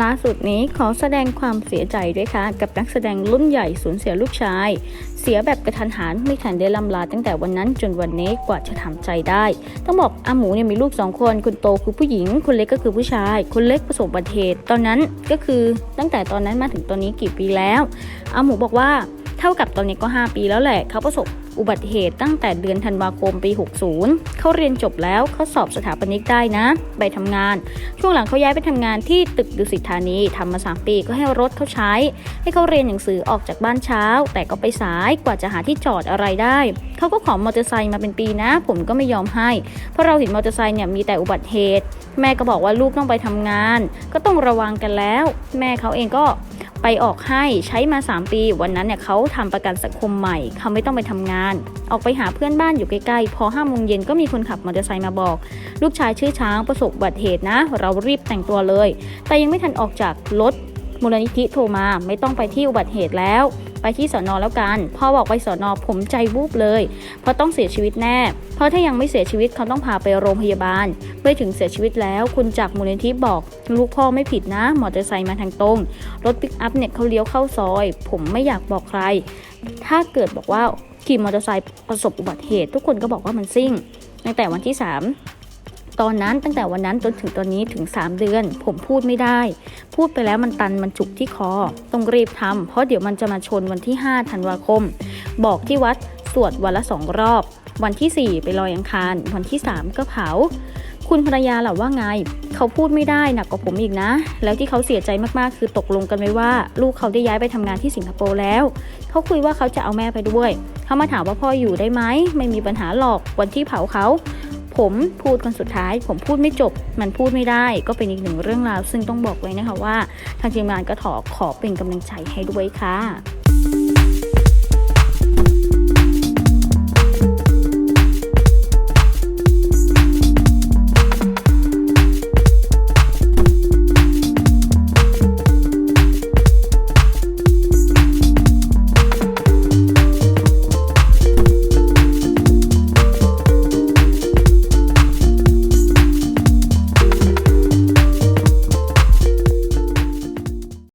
ล่าสุดนี้ขอแสดงความเสียใจด้วยค่ะ กับนักแสดงรุ่นใหญ่สูญเสียลูกชาย เสียแบบกระทันหันไม่ทันได้ลำลาตั้งแต่วันนั้นจนวันนี้กว่าจะทำใจได้ ต้องบอกอาหมูเนี่ยมีลูกสองคนคนโตคือผู้หญิง คนเล็กก็คือผู้ชาย คนเล็กประสบอุบัติเหตุตอนนั้นก็คือตั้งแต่ตอนนั้นมาถึงตอนนี้กี่ปีแล้วอาหมูบอกว่าเท่ากับตอนนี้ก็ 5 ปีแล้วแหละเขาประสบอุบัติเหตุตั้งแต่เดือนธันวาคมปี 60 เขาเรียนจบแล้วเขาสอบสถาปนิกได้นะ ไปทำงาน ช่วงหลังเขาย้ายไปทำงานที่ตึกดุสิตธานีทำมา 3 ปีก็ให้รถเขาใช้ ให้เขาเรียนหนังสือออกจากบ้านเช้า แต่ก็ไปสายกว่าจะหาที่จอดอะไรได้ เขาก็ขอมอเตอร์ไซค์มาเป็นปีนะ ผมก็ไม่ยอมให้ เพราะเราเห็นมอเตอร์ไซค์เนี่ยมีแต่อุบัติเหตุ แม่ก็บอกว่าลูกต้องไปทำงาน ก็ต้องระวังกันแล้ว แม่เขาเองก็ ไปออกให้ใช้มา 3 ปี วันนั้นเนี่ยเขาทำประกันสังคมใหม่เขาไม่ต้องไปทำงาน ออกไปหาเพื่อนบ้านอยู่ใกล้ๆ พอห้าโมงเย็นก็มีคนขับมอเตอร์ไซค์มาบอก ลูกชายชื่อช้างประสบอุบัติเหตุนะ เรารีบแต่งตัวเลย แต่ยังไม่ทันออกจากรถมูลนิธิโทรมา ไม่ต้องไปที่อุบัติเหตุแล้ว ไปที่สอนอแล้วกัน พอบอกไปสอนอผมใจวูบเลย เพราะต้องเสียชีวิตแน่ เพราะถ้ายังไม่เสียชีวิตเขาต้องพาไปโรงพยาบาลไปถึงเสียชีวิตแล้ว คุณจากมูลนิธิบอกลูกพ่อไม่ผิดนะ มอเตอร์ไซค์มาทางตรง รถปิกอัพเนี่ยเขาเลี้ยวเข้าซอย ผมไม่อยากบอกใคร ถ้าเกิดบอกว่าขี่มอเตอร์ไซค์ประสบอุบัติเหตุ ทุกคนก็บอกว่ามันซิ่งตั้งแต่วันที่ 3 ตอนนั้นตั้งแต่วันนั้นจนถึงตอนนี้ถึง 3 เดือน ผมพูดไม่ได้ พูดไปแล้วมันตันมันจุกที่คอ ต้องรีบทำเพราะเดี๋ยวมันจะมาชนวันที่ 5 ธันวาคม บอกที่วัดสวดวันละสองรอบ วันที่ 4 ไปลอยอังคาร วันที่ 3 ก็เผา คุณภรรยาหล่ะว่าไง เขาพูดไม่ได้หนักกว่าผมอีกนะ แล้วที่เขาเสียใจมากๆ คือตกลงกันไว้ว่า ลูกเขาได้ย้ายไปทำงานที่สิงคโปร์แล้ว เขาคุยว่าเขาจะเอาแม่ไปด้วย เขามาถามว่าพ่ออยู่ได้ไหมไม่มีปัญหาหรอกวันที่เผาเขา ผมพูดกันสุดท้าย ผมพูดไม่จบ มันพูดไม่ได้ ก็เป็นอีกหนึ่งเรื่องราว ซึ่งต้องบอกไว้นะคะว่า ทางทีมงานก็ขอขอเป็นกำลังใจให้ด้วยค่ะ